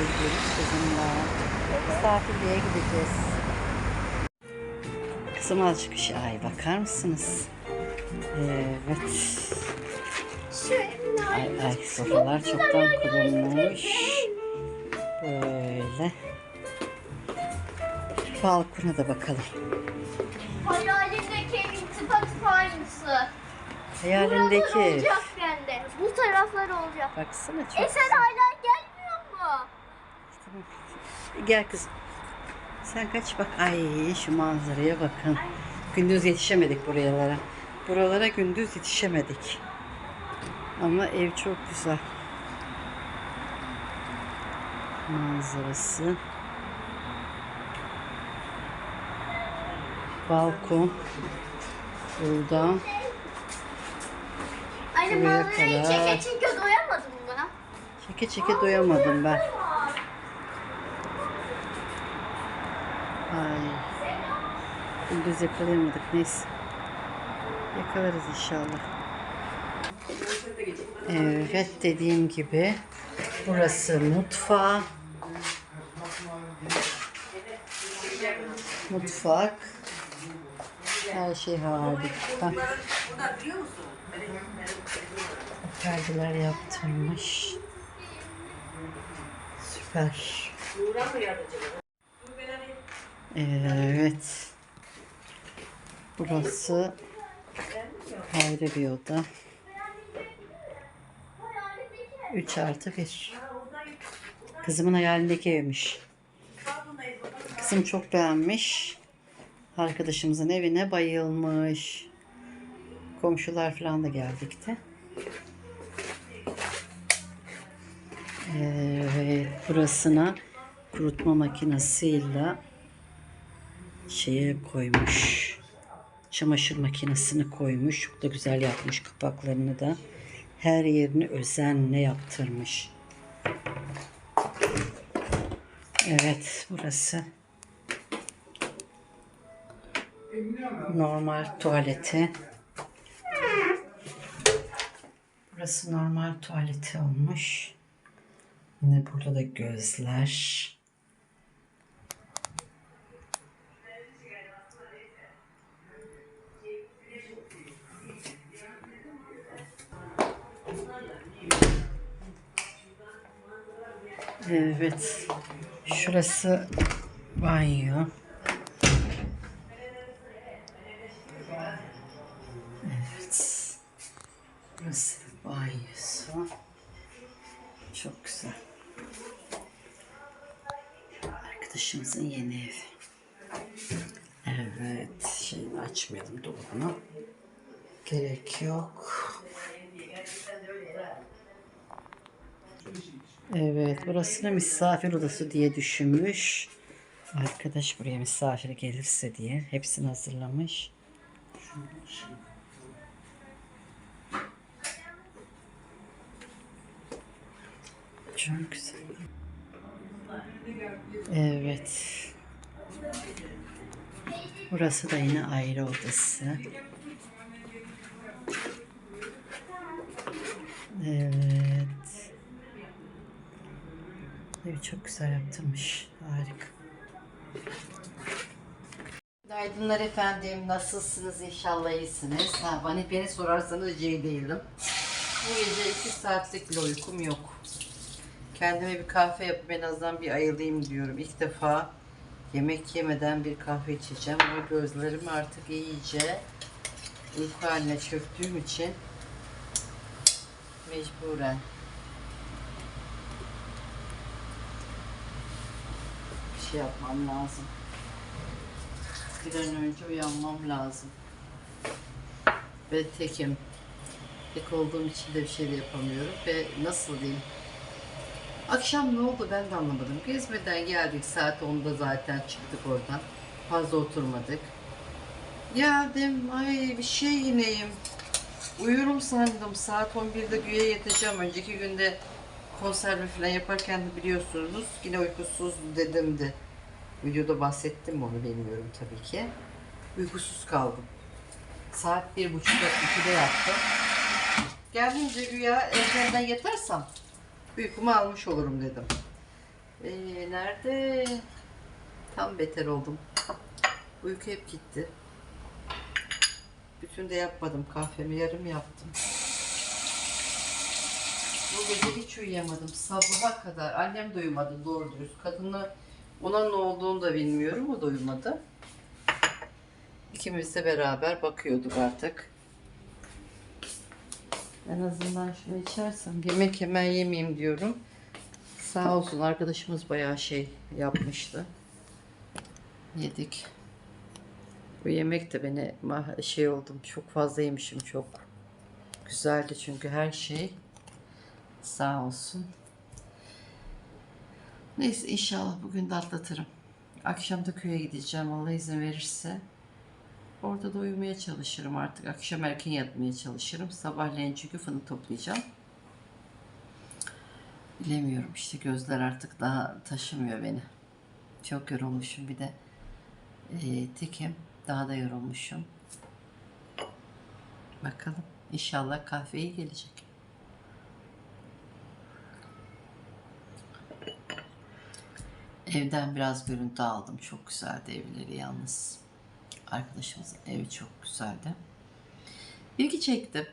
geziyoruz kızımla. Misafirliğe gideceğiz. Kızım azıcık şey. Ay bakar mısınız? Evet. Ay ay sofralar çoktan kurulmuş. Böyle. Balkona da bakalım. Hayalimdeki evin tıpatıp aynısı. Hayalindeki Buralar ev. olacak bende. Bu taraflar olacak. Baksana çok E sen hala? Gel kızım. Sen kaç bak. Ay şu manzaraya bakın. Gündüz yetişemedik buralara. Buralara gündüz yetişemedik. Ama ev çok güzel. Manzarası. Balkon. Buradan. Anne Buraya manzarayı kadar. çeke çeke doyamadım mı? Çeke çeke doyamadım ben. Ay. Gündüz yakalayamadık neyse. Yakalarız inşallah. Evet dediğim gibi burası mutfağı. Mutfak. Her şey harika. Perdeler yaptırmış. Süper. Evet. Burası ayrı bir oda. 3 artı 1. Kızımın hayalindeki evmiş. Kızım çok beğenmiş. Arkadaşımızın evine bayılmış. Komşular falan da geldikti. Evet, burasına kurutma makinesiyle şeye koymuş. Çamaşır makinesini koymuş. Çok da güzel yapmış kapaklarını da. Her yerini özenle yaptırmış. Evet, burası normal tuvaleti. Burası normal tuvaleti olmuş. Yine burada da gözler. Evet. Şurası banyo. Evet. Burası banyosu. Çok güzel. Arkadaşımızın yeni evi. Evet. Şeyini açmayalım dolabını. Gerek yok. Evet. Burası da misafir odası diye düşünmüş. Arkadaş buraya misafir gelirse diye hepsini hazırlamış. Çok güzel. Evet. Burası da yine ayrı odası. Evet. Evi çok güzel yaptırmış. Harika. Günaydınlar efendim. Nasılsınız? İnşallah iyisiniz. Ha, bana beni sorarsanız iyi değilim. Bu gece 2 saatlik bile uykum yok. Kendime bir kahve yapıp en azından bir ayılayım diyorum. İlk defa yemek yemeden bir kahve içeceğim. Ama gözlerim artık iyice uyku haline çöktüğüm için mecburen şey yapmam lazım. Bir an önce uyanmam lazım. Ve tekim. Tek olduğum için de bir şey de yapamıyorum. Ve nasıl diyeyim? Akşam ne oldu ben de anlamadım. Gezmeden geldik saat 10'da zaten çıktık oradan. Fazla oturmadık. Geldim ay bir şey yineyim. Uyurum sandım saat 11'de güya yatacağım. Önceki günde konserve falan yaparken de biliyorsunuz yine uykusuz dedim de. Videoda bahsettim mi onu bilmiyorum tabii ki. Uykusuz kaldım. Saat bir buçukta ikide yattım. Geldiğince güya erkenden yatarsam uykumu almış olurum dedim. Ee, nerede? Tam beter oldum. Uyku hep gitti. Bütün de yapmadım kahvemi yarım yaptım. Bu gece hiç uyuyamadım. Sabaha kadar. Annem de uyumadı doğru dürüst. Kadınla ona ne olduğunu da bilmiyorum. O da uyumadı. İkimiz de beraber bakıyorduk artık. En azından şunu içersem yemek hemen yemeyeyim diyorum. Sağ olsun arkadaşımız bayağı şey yapmıştı. Yedik. Bu yemek de beni şey oldum. Çok fazla yemişim çok. Güzeldi çünkü her şey. Sağ olsun. Neyse inşallah bugün de atlatırım. Akşam da köye gideceğim Allah izin verirse. Orada da uyumaya çalışırım artık. Akşam erken yatmaya çalışırım. Sabahleyin çünkü fındık toplayacağım. Bilemiyorum işte gözler artık daha taşımıyor beni. Çok yorulmuşum bir de. Ee, tekim daha da yorulmuşum. Bakalım inşallah kahve iyi gelecek. Evden biraz görüntü aldım. Çok güzeldi evleri yalnız. Arkadaşımızın evi çok güzeldi. İlgi çektim.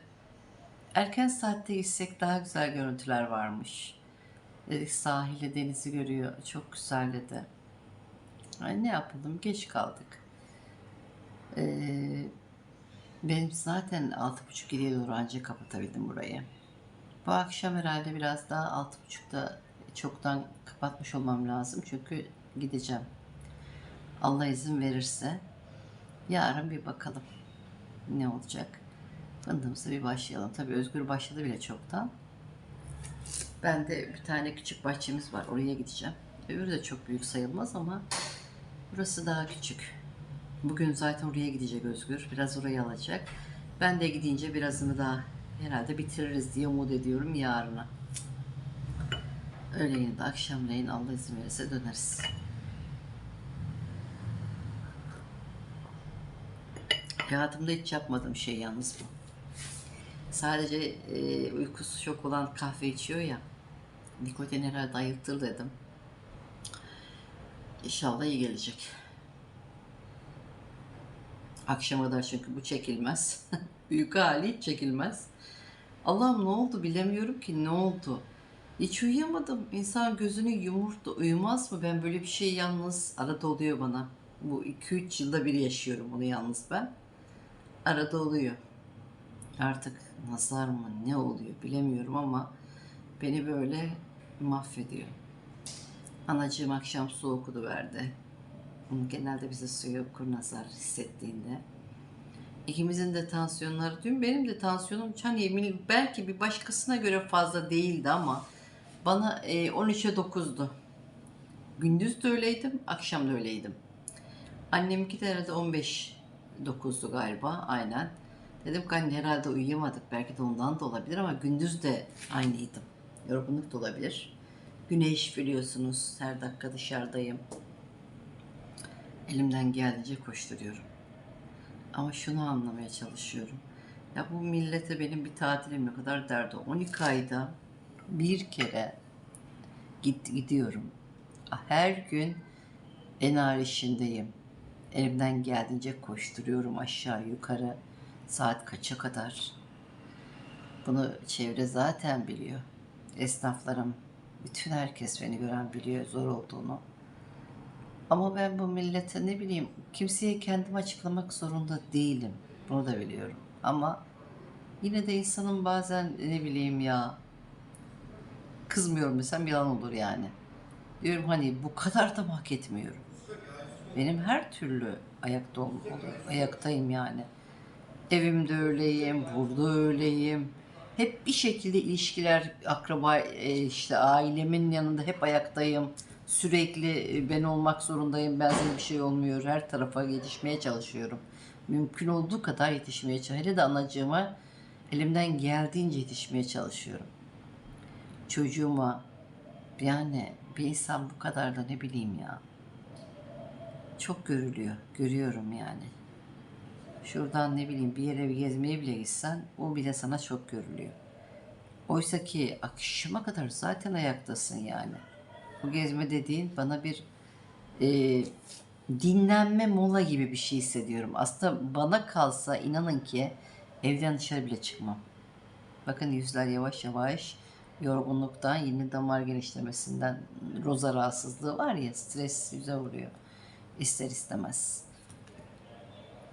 Erken saatte gitsek daha güzel görüntüler varmış. Dedik sahili denizi görüyor. Çok güzel dedi. Ay ne yapalım geç kaldık. Ee, benim zaten altı buçuk geriye doğru ancak kapatabildim burayı. Bu akşam herhalde biraz daha altı buçukta çoktan kapatmış olmam lazım. Çünkü gideceğim. Allah izin verirse. Yarın bir bakalım ne olacak. Fındığımıza bir başlayalım. Tabii Özgür başladı bile çoktan. Ben de bir tane küçük bahçemiz var. Oraya gideceğim. Öbürü de çok büyük sayılmaz ama burası daha küçük. Bugün zaten oraya gidecek Özgür. Biraz orayı alacak. Ben de gidince birazını daha herhalde bitiririz diye umut ediyorum yarına. Öğleyin de akşamleyin Allah izin verirse döneriz. Hayatımda hiç yapmadığım şey yalnız bu. Sadece e, uykusu çok olan kahve içiyor ya. Nikotin herhalde ayıltır dedim. İnşallah iyi gelecek. Akşama kadar çünkü bu çekilmez. Uyku hali hiç çekilmez. Allah'ım ne oldu bilemiyorum ki ne oldu. Hiç uyuyamadım. İnsan gözünü yumur da uyumaz mı? Ben böyle bir şey yalnız arada oluyor bana. Bu 2-3 yılda bir yaşıyorum bunu yalnız ben. Arada oluyor. Artık nazar mı ne oluyor bilemiyorum ama beni böyle mahvediyor. Anacığım akşam su okudu verdi. Genelde bize suyu okur nazar hissettiğinde. İkimizin de tansiyonları dün benim de tansiyonum hani emin belki bir başkasına göre fazla değildi ama bana e, 13'e 9'du. Gündüz de öyleydim, akşam da öyleydim. Anneminki de herhalde 15 9'du galiba aynen. Dedim ki anne herhalde uyuyamadık belki de ondan da olabilir ama gündüz de aynıydım. Yorgunluk da olabilir. Güneş biliyorsunuz her dakika dışarıdayım. Elimden geldiğince koşturuyorum. Ama şunu anlamaya çalışıyorum. Ya bu millete benim bir tatilim ne kadar derdi. 12 ayda bir kere git gidiyorum. Her gün en ağır işindeyim. Elimden geldiğince koşturuyorum aşağı yukarı. Saat kaça kadar? Bunu çevre zaten biliyor. Esnaflarım, bütün herkes beni gören biliyor zor olduğunu. Ama ben bu millete ne bileyim kimseye kendimi açıklamak zorunda değilim. Bunu da biliyorum. Ama yine de insanın bazen ne bileyim ya kızmıyorum desem yalan olur yani. Diyorum hani bu kadar da hak etmiyorum? Benim her türlü ayakta ol-. Ayaktayım yani. Evimde öyleyim, burada öyleyim. Hep bir şekilde ilişkiler, akraba, e, işte ailemin yanında hep ayaktayım. Sürekli e, ben olmak zorundayım. Benzer bir şey olmuyor. Her tarafa yetişmeye çalışıyorum. Mümkün olduğu kadar yetişmeye çalışıyorum. Hele de anacığıma elimden geldiğince yetişmeye çalışıyorum. Çocuğuma yani bir insan bu kadar da ne bileyim ya. Çok görülüyor. Görüyorum yani. Şuradan ne bileyim bir yere bir gezmeye bile gitsen o bile sana çok görülüyor. Oysa ki akşama kadar zaten ayaktasın yani. Bu gezme dediğin bana bir e, dinlenme mola gibi bir şey hissediyorum. Aslında bana kalsa inanın ki evden dışarı bile çıkmam. Bakın yüzler yavaş yavaş yorgunluktan, yeni damar genişlemesinden, roza rahatsızlığı var ya stres yüze vuruyor. İster istemez.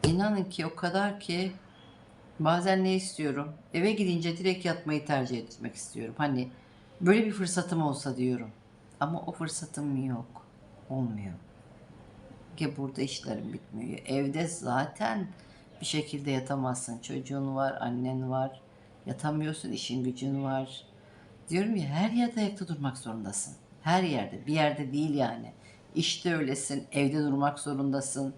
İnanın ki o kadar ki bazen ne istiyorum? Eve gidince direkt yatmayı tercih etmek istiyorum. Hani böyle bir fırsatım olsa diyorum. Ama o fırsatım yok. Olmuyor. Ki burada işlerim bitmiyor. Evde zaten bir şekilde yatamazsın. Çocuğun var, annen var. Yatamıyorsun, işin gücün var. Diyorum ya her yerde ayakta durmak zorundasın. Her yerde. Bir yerde değil yani. İşte öylesin. Evde durmak zorundasın.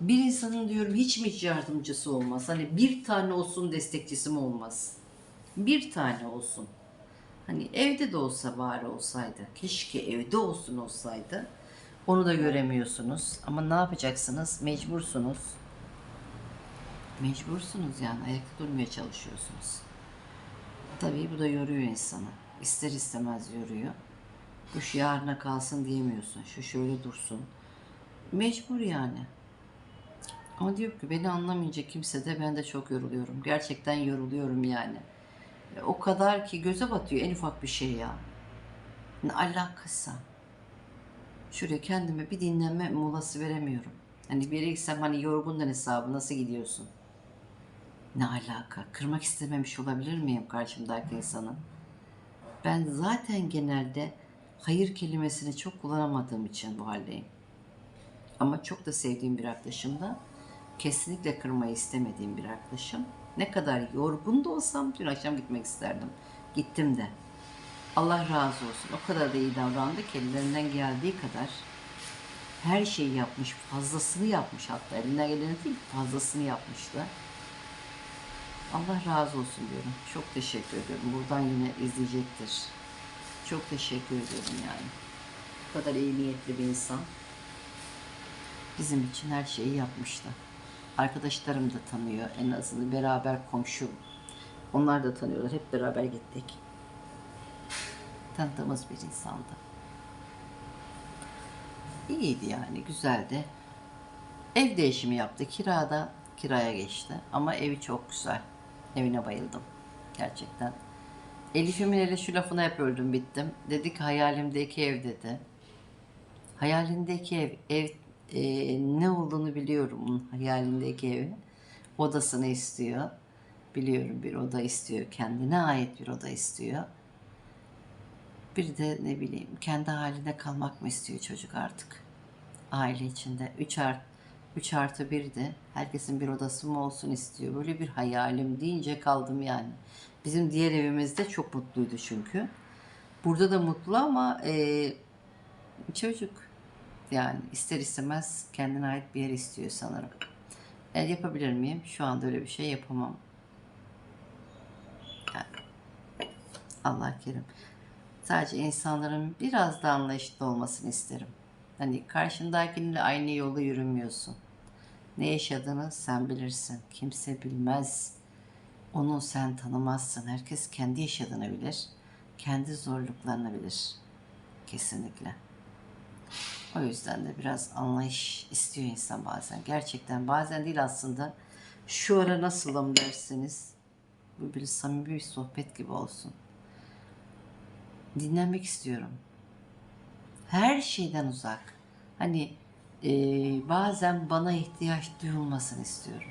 Bir insanın diyorum hiç mi hiç yardımcısı olmaz? Hani bir tane olsun destekçisi mi olmaz? Bir tane olsun. Hani evde de olsa bari olsaydı. Keşke evde olsun olsaydı. Onu da göremiyorsunuz. Ama ne yapacaksınız? Mecbursunuz. Mecbursunuz yani. Ayakta durmaya çalışıyorsunuz. Tabii bu da yoruyor insanı. İster istemez yoruyor. Bu şu yarına kalsın diyemiyorsun. Şu şöyle dursun. Mecbur yani. Ama diyor ki beni anlamayınca kimse de ben de çok yoruluyorum. Gerçekten yoruluyorum yani. E, O kadar ki göze batıyor en ufak bir şey ya. Ne alakası? Şuraya kendime bir dinlenme molası veremiyorum. Hani bir yere gitsem hani yorgundan hesabı nasıl gidiyorsun? Ne alaka? Kırmak istememiş olabilir miyim karşımdaki insanı? Ben zaten genelde hayır kelimesini çok kullanamadığım için bu haldeyim. Ama çok da sevdiğim bir arkadaşım da kesinlikle kırmayı istemediğim bir arkadaşım. Ne kadar yorgun da olsam dün akşam gitmek isterdim. Gittim de. Allah razı olsun. O kadar da iyi davrandı ki ellerinden geldiği kadar her şeyi yapmış, fazlasını yapmış hatta elinden geleni değil fazlasını yapmıştı. Allah razı olsun diyorum. Çok teşekkür ediyorum. Buradan yine izleyecektir. Çok teşekkür ediyorum yani. Bu kadar iyi niyetli bir insan bizim için her şeyi yapmıştı. Arkadaşlarım da tanıyor. En azından beraber komşu. Onlar da tanıyorlar. Hep beraber gittik. Tanıdığımız bir insandı. İyiydi yani. Güzeldi. Ev değişimi yaptı. Kirada kiraya geçti. Ama evi çok güzel. Evine bayıldım. Gerçekten. Elif'imin hele şu lafına hep öldüm bittim. Dedi ki hayalimdeki ev dedi. Hayalindeki ev, ev e, ne olduğunu biliyorum hayalindeki evi. Odasını istiyor. Biliyorum bir oda istiyor. Kendine ait bir oda istiyor. Bir de ne bileyim kendi halinde kalmak mı istiyor çocuk artık? Aile içinde 3 art 3 artı 1 de herkesin bir odası mı olsun istiyor. Böyle bir hayalim deyince kaldım yani. Bizim diğer evimizde çok mutluydu çünkü. Burada da mutlu ama e, çocuk yani ister istemez kendine ait bir yer istiyor sanırım. E, yapabilir miyim? Şu anda öyle bir şey yapamam. Yani, Allah kerim. Sadece insanların biraz da anlayışlı olmasını isterim. Hani karşındakiyle aynı yolu yürümüyorsun. Ne yaşadığını sen bilirsin. Kimse bilmez. Onu sen tanımazsın. Herkes kendi yaşadığını bilir. Kendi zorluklarını bilir. Kesinlikle. O yüzden de biraz anlayış istiyor insan bazen. Gerçekten bazen değil aslında. Şu ara nasılım dersiniz. Bu bir samimi bir sohbet gibi olsun. Dinlenmek istiyorum. Her şeyden uzak. Hani e, bazen bana ihtiyaç duyulmasını istiyorum.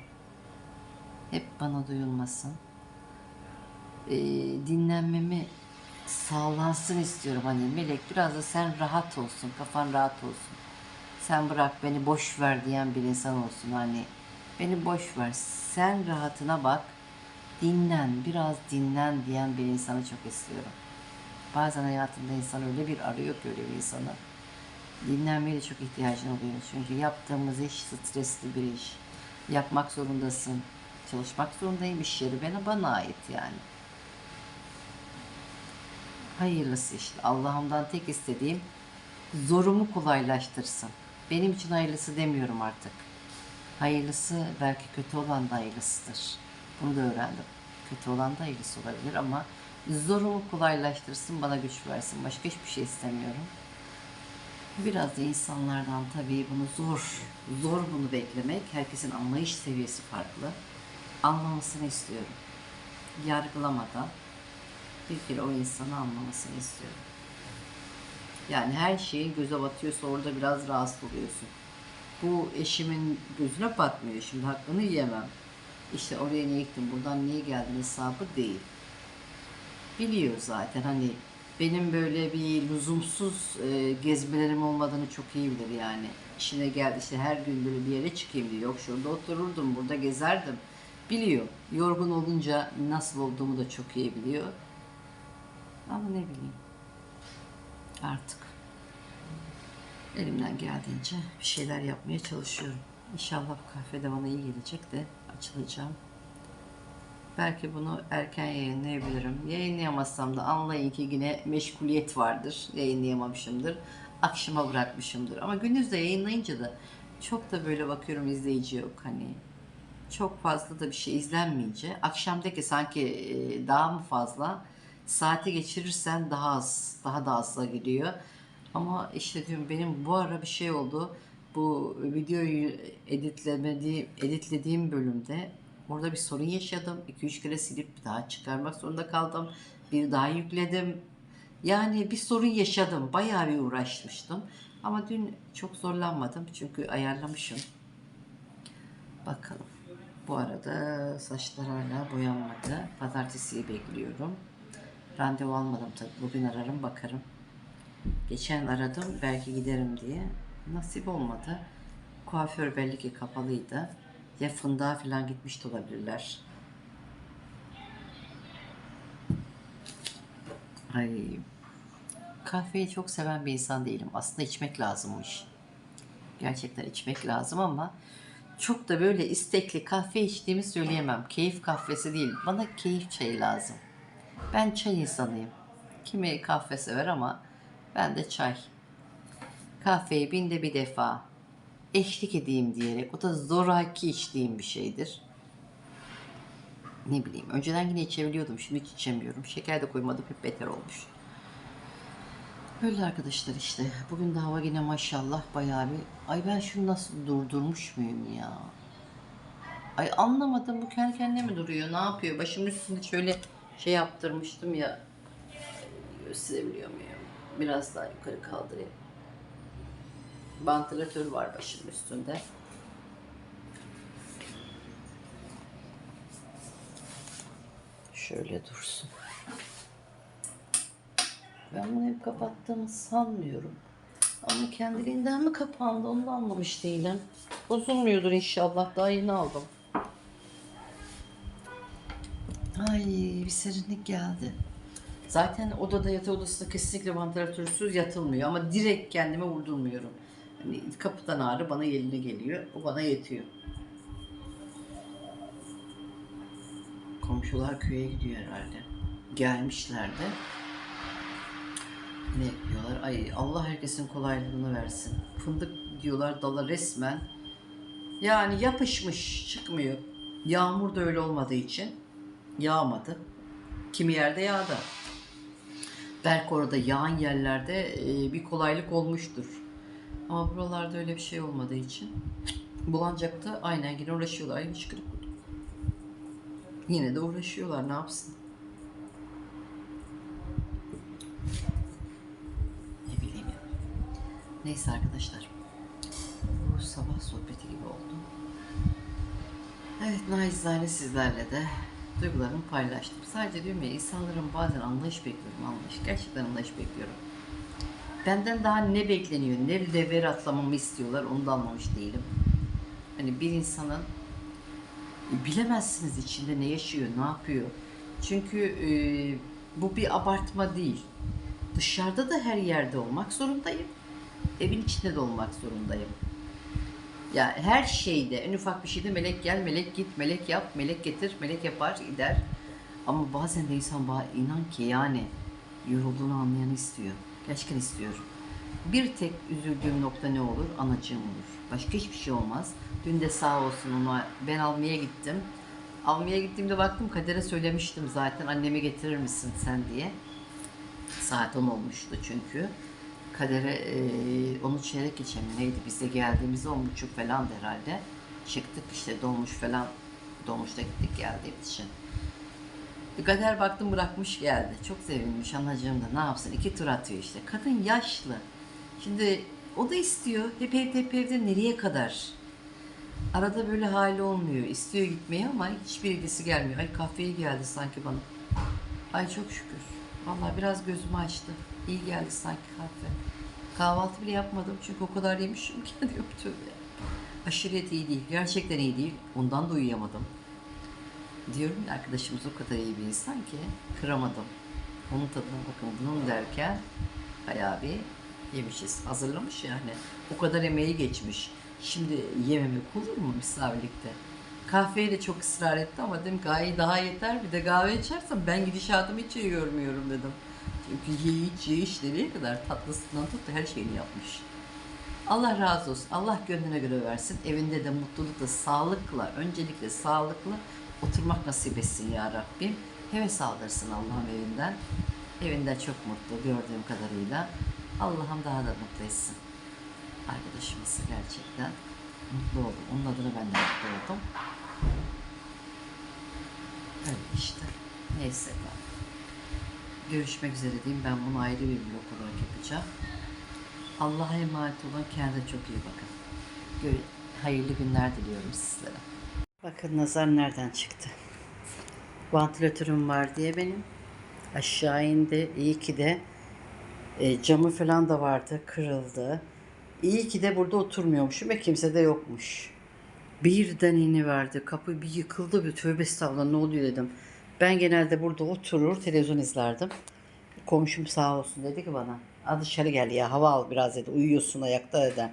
Hep bana duyulmasın. E, dinlenmemi sağlansın istiyorum. Hani Melek biraz da sen rahat olsun, kafan rahat olsun. Sen bırak beni boş ver diyen bir insan olsun. Hani beni boş ver, sen rahatına bak, dinlen, biraz dinlen diyen bir insanı çok istiyorum. Bazen hayatında insan öyle bir arıyor ki öyle bir insanı. Dinlenmeye de çok ihtiyacın oluyor. Çünkü yaptığımız iş stresli bir iş. Yapmak zorundasın. Çalışmak zorundayım iş yeri. Bana, bana ait yani. Hayırlısı işte. Allah'ımdan tek istediğim zorumu kolaylaştırsın. Benim için hayırlısı demiyorum artık. Hayırlısı belki kötü olan da hayırlısıdır. Bunu da öğrendim. Kötü olan da hayırlısı olabilir ama zorumu kolaylaştırsın, bana güç versin. Başka hiçbir şey istemiyorum. Biraz da insanlardan tabii bunu zor, zor bunu beklemek. Herkesin anlayış seviyesi farklı. Anlamasını istiyorum. Yargılamadan bir kere o insanı anlamasını istiyorum. Yani her şeyin göze batıyorsa orada biraz rahatsız oluyorsun. Bu eşimin gözüne batmıyor. Şimdi hakkını yiyemem. İşte oraya niye gittin, buradan niye geldin hesabı değil. Biliyor zaten hani benim böyle bir lüzumsuz e, gezmelerim olmadığını çok iyi bilir yani. İşine geldi işte her gün böyle bir yere çıkayım diyor. Yok şurada otururdum, burada gezerdim. Biliyor. Yorgun olunca nasıl olduğumu da çok iyi biliyor. Ama ne bileyim. Artık elimden geldiğince bir şeyler yapmaya çalışıyorum. İnşallah bu kahve de bana iyi gelecek de açılacağım. Belki bunu erken yayınlayabilirim. Yayınlayamazsam da anlayın ki yine meşguliyet vardır. Yayınlayamamışımdır. Akşama bırakmışımdır. Ama gündüz de yayınlayınca da çok da böyle bakıyorum izleyici yok. Hani çok fazla da bir şey izlenmeyince akşamdaki sanki e, daha mı fazla saati geçirirsen daha az daha da azla gidiyor. Ama işte diyorum benim bu ara bir şey oldu. Bu videoyu editlemediğim, editlediğim bölümde orada bir sorun yaşadım. 2-3 kere silip bir daha çıkarmak zorunda kaldım. Bir daha yükledim. Yani bir sorun yaşadım. Bayağı bir uğraşmıştım. Ama dün çok zorlanmadım çünkü ayarlamışım. Bakalım. Bu arada saçlar hala boyanmadı. Pazartesiyi bekliyorum. Randevu almadım tabii. Bugün ararım bakarım. Geçen aradım belki giderim diye. Nasip olmadı. Kuaför belli ki kapalıydı. Ya fındığa falan gitmiş de olabilirler. Ay. Kahveyi çok seven bir insan değilim. Aslında içmek lazımmış. Gerçekten içmek lazım ama çok da böyle istekli kahve içtiğimi söyleyemem. Keyif kahvesi değil. Bana keyif çayı lazım. Ben çay insanıyım. Kimi kahve sever ama ben de çay. Kahveyi binde bir defa eşlik edeyim diyerek o da zoraki içtiğim bir şeydir. Ne bileyim önceden yine içebiliyordum şimdi hiç içemiyorum. Şeker de koymadım hep beter olmuş. Öyle arkadaşlar işte. Bugün de hava yine maşallah bayağı bir... Ay ben şunu nasıl durdurmuş muyum ya? Ay anlamadım bu kendi kendine mi duruyor? Ne yapıyor? Başımın üstünde şöyle şey yaptırmıştım ya. Gösterebiliyor muyum? Biraz daha yukarı kaldırayım. Vantilatör var başımın üstünde. Şöyle dursun. Ben bunu hep kapattığımı sanmıyorum. Ama kendiliğinden mi kapandı onu da anlamış değilim. Bozulmuyordur inşallah. Daha yeni aldım. Ay bir serinlik geldi. Zaten odada yatak odasında kesinlikle vantilatörsüz yatılmıyor. Ama direkt kendime vurdurmuyorum. Hani kapıdan ağrı bana eline geliyor. O bana yetiyor. Komşular köye gidiyor herhalde. Gelmişler de. Ne yapıyorlar? Ay Allah herkesin kolaylığını versin. Fındık diyorlar dala resmen. Yani yapışmış çıkmıyor. Yağmur da öyle olmadığı için yağmadı. Kimi yerde yağdı. Belki orada yağan yerlerde e, bir kolaylık olmuştur. Ama buralarda öyle bir şey olmadığı için Bulancak'ta aynen yine uğraşıyorlar. Aynı çıkırık Yine de uğraşıyorlar ne yapsın. Ne bileyim ya. Neyse arkadaşlar. Bu sabah sohbeti gibi oldu. Evet naizane sizlerle de duygularımı paylaştım. Sadece diyorum ya insanların bazen anlayış bekliyorum anlayış. Gerçekten anlayış bekliyorum. Benden daha ne bekleniyor, ne level atlamamı istiyorlar onu da anlamış değilim. Hani bir insanın e, bilemezsiniz içinde ne yaşıyor, ne yapıyor. Çünkü e, bu bir abartma değil. Dışarıda da her yerde olmak zorundayım. Evin içinde de olmak zorundayım. Ya her şeyde, en ufak bir şeyde melek gel, melek git, melek yap, melek getir, melek yapar, gider. Ama bazen de insan inan ki yani yorulduğunu anlayanı istiyor. Gerçekten istiyor. Bir tek üzüldüğüm nokta ne olur? Anacığım olur. Başka hiçbir şey olmaz. Dün de sağ olsun ona ben almaya gittim. Almaya gittiğimde baktım Kader'e söylemiştim zaten annemi getirir misin sen diye. Saat 10 olmuştu çünkü. Kadere e, onu çeyrek geçe neydi? Biz de geldiğimizde on buçuk falan herhalde. Çıktık işte dolmuş falan. Dolmuşta gittik geldiğimiz için. Kader baktım bırakmış geldi. Çok sevinmiş anacığım da ne yapsın iki tur atıyor işte. Kadın yaşlı. Şimdi o da istiyor. Hep evde hep evde nereye kadar? Arada böyle hali olmuyor. İstiyor gitmeyi ama hiçbir ilgisi gelmiyor. Ay kahveyi geldi sanki bana. Ay çok şükür. Vallahi biraz gözümü açtı. İyi geldi sanki kahve. Kahvaltı bile yapmadım çünkü o kadar yemişim ki diyorum tövbe. Aşiret iyi değil. Gerçekten iyi değil. Ondan da uyuyamadım. Diyorum ya arkadaşımız o kadar iyi bir insan ki kıramadım. Onun tadına bakın bunun derken bayağı bir yemişiz. Hazırlamış yani. O kadar emeği geçmiş. Şimdi yememek olur mu misafirlikte? Kahveye de çok ısrar etti ama dedim ki daha yeter bir de kahve içersem ben gidişatımı hiç iyi görmüyorum dedim. Çünkü yiyiş yiyiş nereye kadar tatlısından tut da her şeyini yapmış. Allah razı olsun. Allah gönlüne göre versin. Evinde de mutlulukla, sağlıkla, öncelikle sağlıklı oturmak nasip etsin ya Rabbim. Heves aldırsın Allah'ım evinden. Evinden çok mutlu gördüğüm kadarıyla. Allah'ım daha da mutlu etsin. Arkadaşımız gerçekten mutlu oldu. Onun adına ben de mutlu oldum. Öyle işte. Neyse. Görüşmek üzere diyeyim. Ben bunu ayrı bir blok olarak yapacağım. Allah'a emanet olun. Kendinize çok iyi bakın. Hayırlı günler diliyorum sizlere. Bakın nazar nereden çıktı. Vantilatörüm var diye benim. Aşağı indi. İyi ki de e, camı falan da vardı. Kırıldı. İyi ki de burada oturmuyormuşum ve kimse de yokmuş. Birden ini verdi. Kapı bir yıkıldı. Bir tövbe estağfurullah ne oluyor dedim. Ben genelde burada oturur televizyon izlerdim. Komşum sağ olsun dedi ki bana. Al dışarı gel ya hava al biraz dedi. Uyuyorsun ayakta dedi.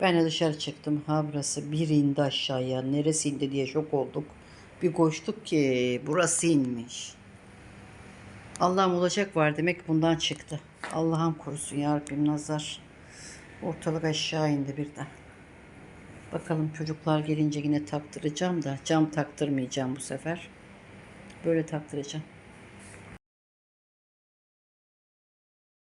Ben de dışarı çıktım. Ha burası bir indi aşağıya. Neresi indi diye şok olduk. Bir koştuk ki burası inmiş. Allah'ım olacak var demek bundan çıktı. Allah'ım korusun ya nazar. Ortalık aşağı indi birden. Bakalım çocuklar gelince yine taktıracağım da cam taktırmayacağım bu sefer. Böyle taktıracağım.